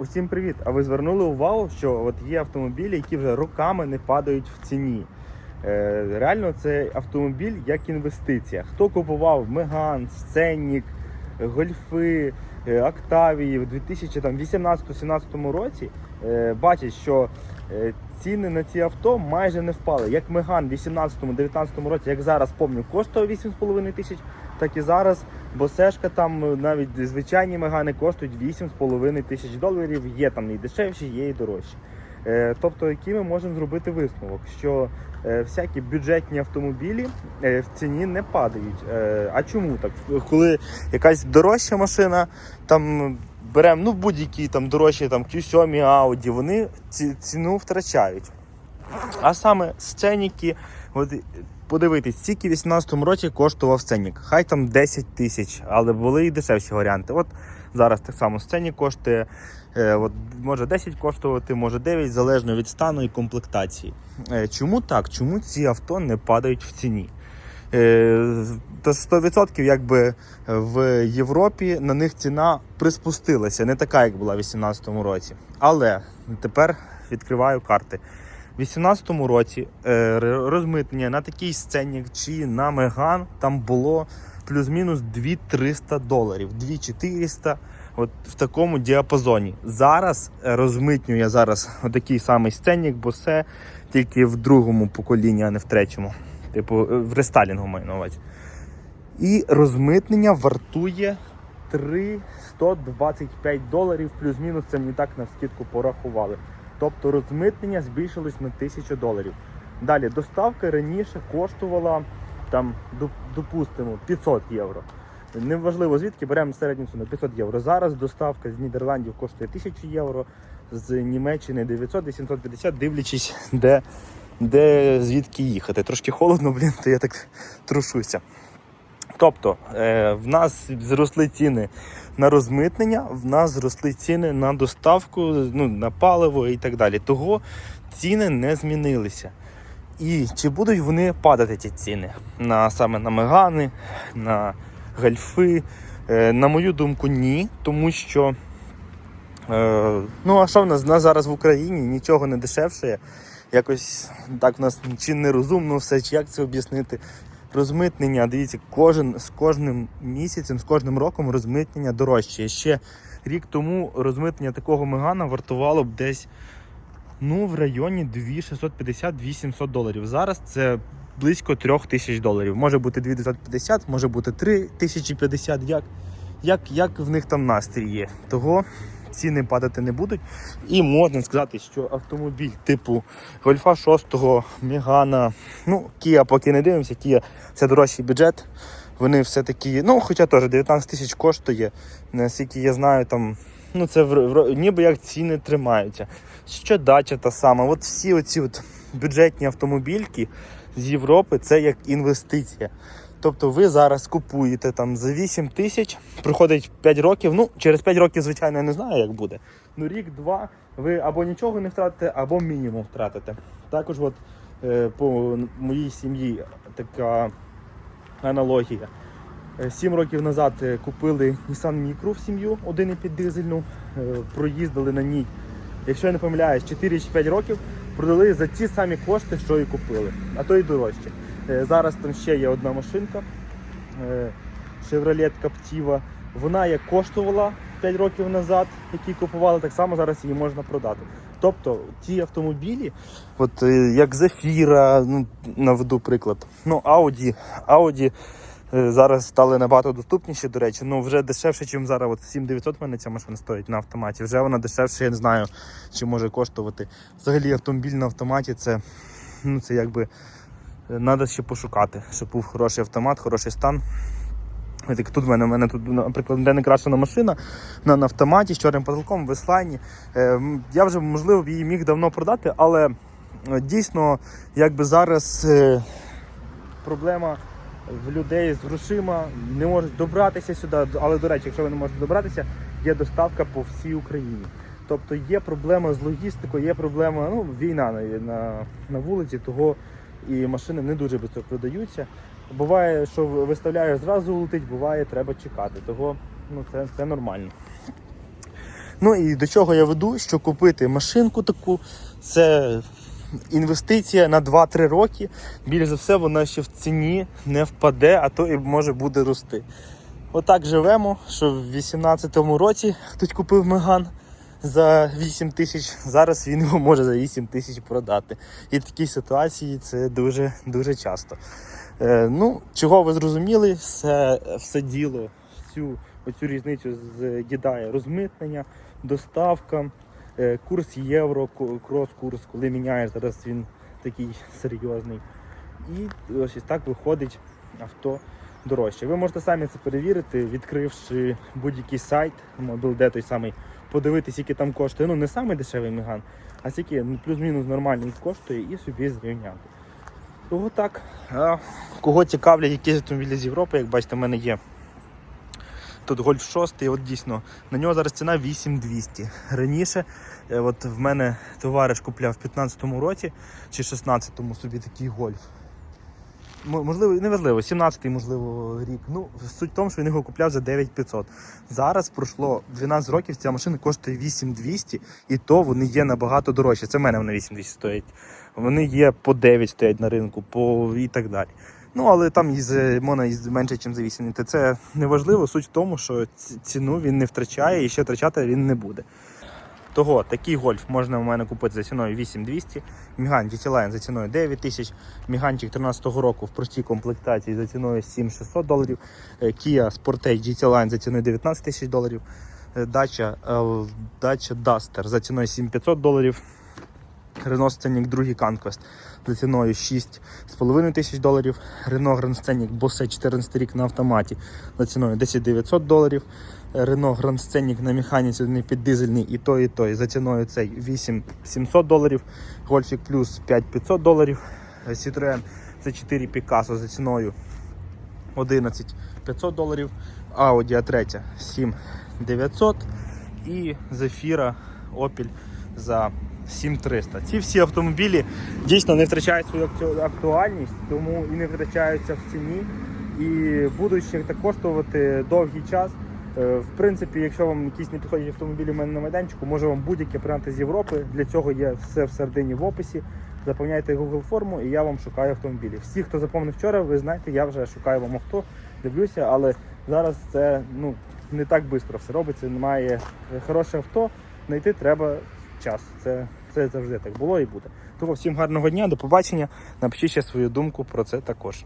Усім привіт! А ви звернули увагу, що от є автомобілі, які вже роками не падають в ціні. Е, реально, це автомобіль як інвестиція. Хто купував Меган, Сценник, Гольфи, е, Октавії в 2018-2017 році, е, бачить, що ціни на ці авто майже не впали. Як Меган в 2018-2019 році, як зараз пам'ятаю, коштував 8,5 тисяч, так і зараз Босешка там е, навіть звичайні мегани коштують 8,5 тисяч доларів. Є там і дешевші, є і дорожчі. Е, Тобто, який ми можемо зробити висновок, що е, всякі бюджетні автомобілі в ціні не падають. А чому так? Коли якась дорожча машина, там беремо ну, будь-які там дорожчі там Q7, Audi, вони ці, ціну втрачають. А саме сценіки, от подивитись, скільки в 18-му році коштував сценік. Хай там 10 тисяч, але були і дешевші варіанти. От зараз так само сценік коштує, е, от, може 10 коштувати, може 9, залежно від стану і комплектації. Е, чому так? Чому ці авто не падають в ціні? Е, То 100% якби в Європі на них ціна приспустилася, не така, як була в 2018 році. Але тепер відкриваю карти. У 2018 році е, розмитнення на такий сценік чи на Меган там було плюс-мінус 2300 доларів, 2400 от в такому діапазоні. Зараз е, розмитнює зараз отакий самий сценік, бо це тільки в другому поколінні, а не в третьому. Типу, е, в рестайлінгу маю на увазі. І розмитнення вартує 325 доларів, плюс-мінус це мені так на скидку порахували. Тобто розмитнення збільшилось на 1000 доларів. Далі доставка раніше коштувала там, допустимо, 500 євро. Неважливо звідки беремо середню ціну 500 євро. Зараз доставка з Нідерландів коштує 1000 євро, з Німеччини 900-850, дивлячись, де, де звідки їхати. Трошки холодно, блін, то я так трушуся. Тобто е, в нас зросли ціни на розмитнення, в нас зросли ціни на доставку, ну, на паливо і так далі. Того ціни не змінилися. І чи будуть вони падати ці ціни на саме на мегани, на гальфи? Е, на мою думку, ні, тому що е, ну а що в нас? В нас зараз в Україні нічого не дешевше. Якось так в нас чи нерозумно все, чи як це об'яснити. Розмитнення, дивіться, кожен з кожним місяцем, з кожним роком розмитнення дорожче. Ще рік тому розмитнення такого мегана вартувало б десь ну, в районі 2650-2700 доларів. Зараз це близько 3000 доларів. Може бути 2950, може бути 3050, як, як, як в них там настрій є. Того ціни падати не будуть. І можна сказати, що автомобіль типу Гольфа 6, Мегана, ну, Kia поки не дивимося, Kia це дорожчий бюджет. Вони все-таки, ну, хоча теж 19 тисяч коштує, наскільки я знаю, там, ну, це в, ніби як ціни тримаються. Що дача та сама. От всі оці от бюджетні автомобільки з Європи це як інвестиція. Тобто ви зараз купуєте там за 8 тисяч, проходить 5 років. Ну, через 5 років, звичайно, я не знаю, як буде. Ну, рік-два ви або нічого не втратите, або мінімум втратите. Також, от е, по моїй сім'ї така аналогія. Е, Сім років назад е, купили Nissan Micro в сім'ю, 1,5 дизельну, е, проїздили на ній, якщо я не помиляюсь, 4 чи 5 років продали за ті самі кошти, що і купили, а то і дорожче. Е, Зараз там ще є одна машинка е, Chevrolet Captiva. Вона як коштувала 5 років назад, які купували, так само зараз її можна продати. Тобто ті автомобілі, от е, як Zafira, ну наведу приклад. Ну, Audi, Audi зараз стали набагато доступніші, до речі, ну вже дешевше, ніж зараз. От 7900 в мене ця машина стоїть на автоматі. Вже вона дешевше, я не знаю, чи може коштувати. Взагалі автомобіль на автоматі це, ну, це якби треба ще пошукати, щоб був хороший автомат, хороший стан. Так тут в мене, в мене тут, наприклад, де не крашена машина на, на автоматі з чорним потолком, в Еслайні. Е, я вже, можливо, її міг давно продати, але е, дійсно, якби зараз е, проблема в людей з грошима, не можуть добратися сюди. Але, до речі, якщо ви не можете добратися, є доставка по всій Україні. Тобто є проблема з логістикою, є проблема, ну, війна на, на, на вулиці, того і машини не дуже швидко продаються. Буває, що виставляєш зразу летить, буває, треба чекати. Того ну, це, це нормально. Ну і до чого я веду, що купити машинку таку це інвестиція на 2-3 роки. Більш за все, вона ще в ціні не впаде, а то і може буде рости. Отак живемо, що в 18-му році хтось купив Меган за 8 тисяч, зараз він його може за 8 тисяч продати. І такі ситуації це дуже дуже часто. Е, ну, чого ви зрозуміли, все, все діло, всю оцю різницю з'їдає розмитнення, доставка, е, курс євро, крос-курс, коли міняєш, зараз він такий серйозний. І ось ось так виходить авто дорожче. Ви можете самі це перевірити, відкривши будь-який сайт, де той самий, подивитись, скільки там коштує. Ну, не самий дешевий меган, а скільки ну, плюс-мінус нормальний коштує і собі зрівняти. Того так. А кого цікавлять якісь автомобілі з Європи, як бачите, в мене є. Тут Гольф 6, от дійсно, на нього зараз ціна 8200. Раніше е, от в мене товариш купляв в 15-му році чи 16-му собі такий гольф. Можливо, неважливо, 17-й, можливо, рік. Ну, суть в тому, що він його купляв за 9500. Зараз пройшло 12 років, ця машина коштує 8200, і то вони є набагато дорожчі. Це в мене вони 8200 стоять. Вони є по 9 стоять на ринку, по і так далі. Ну, але там із можна із менше, ніж за 8. Це не важливо. Суть в тому, що ціну він не втрачає і ще втрачати він не буде. Того такий гольф можна у мене купити за ціною 8200, Міган GT Line за ціною 9000, Міганчик 13-го року в простій комплектації за ціною 7600 доларів, е, Kia Sportage GT Line за ціною 19 тисяч доларів, Дача е, Dacia Duster за ціною 7500 доларів, Renault Scenic другий Conquest за ціною 6,5 тисяч доларів, Renault Grand Scenic Bose 14 рік на автоматі за ціною 10900 доларів, Renault Grand Scenic на механіці не піддизельний і той, і той за ціною цей 8700 доларів, Golfic Plus 5500 доларів, Citroen C4 Picasso за ціною 11500 доларів, Audi A3 7900 і Zafira Opel за 7300. Ці всі автомобілі дійсно не втрачають свою актуальність, тому і не втрачаються в ціні і будуть ще так коштувати довгий час. Е, В принципі, якщо вам якісь не підходять автомобілі у мене на майданчику, може вам будь-яке прийняти з Європи. Для цього є все всередині в описі. Заповняйте Google форму і я вам шукаю автомобілі. Всі, хто заповнив вчора, ви знаєте, я вже шукаю вам авто, дивлюся, але зараз це ну, не так швидко все робиться. Немає хороше авто, знайти треба час. Це, це завжди так було і буде. Тому всім гарного дня, до побачення. Напишіть ще свою думку про це також.